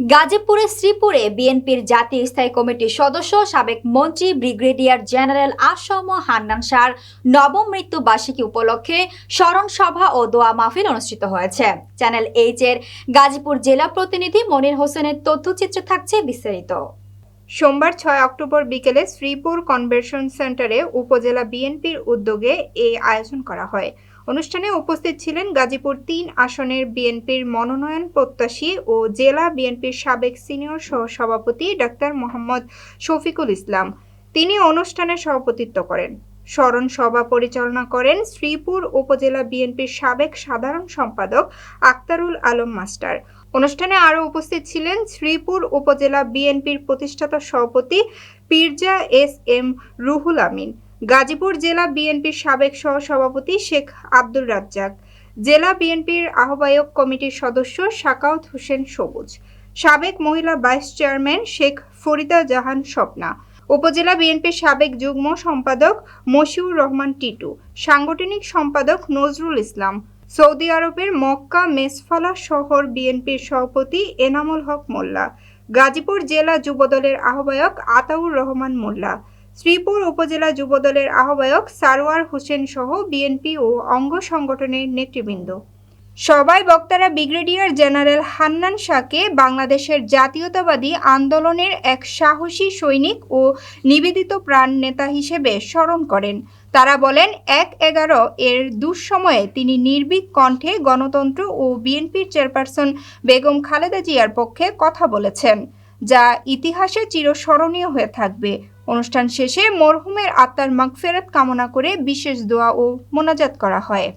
গাজীপুরের শ্রীপুরে বিএনপির জাতীয় স্থায়ী কমিটির সদস্য, সাবেক মন্ত্রী, ব্রিগেডিয়ার জেনারেল আসম হান্নান শাহর নবম মৃত্যু বার্ষিকী উপলক্ষে স্মরণ সভা ও দোয়া মাহফিল অনুষ্ঠিত হয়েছে। চ্যানেল এইচ এর গাজীপুর জেলা প্রতিনিধি মনির হোসেনের তথ্যচিত্রে থাকছে বিস্তারিত। সোমবার ছয় অক্টোবর বিকেলে শ্রীপুর কনভেনশন সেন্টারে উপজেলা বিএনপির উদ্যোগে এই আয়োজন করা হয়। অনুষ্ঠানে উপস্থিত ছিলেন গাজীপুর তিন আসনের বিএনপির মনোনয়ন প্রত্যাশী ও জেলা বিএনপির সাবেক সিনিয়র সহসভাপতি ডাক্তার মোহাম্মদ শফিকুল ইসলাম। তিনি অনুষ্ঠানে সভাপতিত্ব করেন। স্মরণ সভা পরিচালনা করেন শ্রীপুর উপজেলা বিএনপির সাবেক সাধারণ সম্পাদক আক্তারুল আলম মাস্টার। অনুষ্ঠানে আরও উপস্থিত ছিলেন শ্রীপুর উপজেলা বিএনপির প্রতিষ্ঠাতা সভাপতি পীরজা এস এম রুহুল আমিন। গাজীপুর জেলা বিএনপির সাবেক সহসভাপতি শেখ আব্দুর রাজ্জাক, জেলা বিএনপির আহ্বায়ক কমিটির সদস্য সাকাউত হোসেন সবুজ, সাবেক মহিলা ভাইস চেয়ারম্যান শেখ ফরিদা জাহান স্বপ্না, উপজেলা বিএনপির সাবেক যুগ্ম সম্পাদক মশিউর রহমান টিটু, সাংগঠনিক সম্পাদক নজরুল ইসলাম, সৌদি আরবের মক্কা মেসফালা শহর বিএনপির সভাপতি এনামুল হক মোল্লা, গাজীপুর জেলা যুবদলের আহ্বায়ক আতাউর রহমান মোল্লা শ্রীপুর উপজেলা যুবদলের আহ্বায়ক সারোয়ার হোসেন সহ বিএনপি ও অঙ্গ সংগঠনের নেতৃবৃন্দ। সবাই বক্তারা ব্রিগেডিয়ার জেনারেল হান্নান শাহকে বাংলাদেশের জাতীয়তাবাদী আন্দোলনের এক সাহসী সৈনিক ও নিবেদিত প্রাণ নেতা হিসেবে স্মরণ করেন। তারা বলেন, এক এগারো এর দুঃসময়ে তিনি নির্ভীক কণ্ঠে গণতন্ত্র ও বিএনপির চেয়ারপারসন বেগম খালেদা জিয়ার পক্ষে কথা বলেছেন, যা ইতিহাসে চিরস্মরণীয় হয়ে থাকবে। অনুষ্ঠান শেষে মরহুমের আত্মার মাগফেরাত কামনা করে বিশেষ দোয়া ও মোনাজাত করা হয়।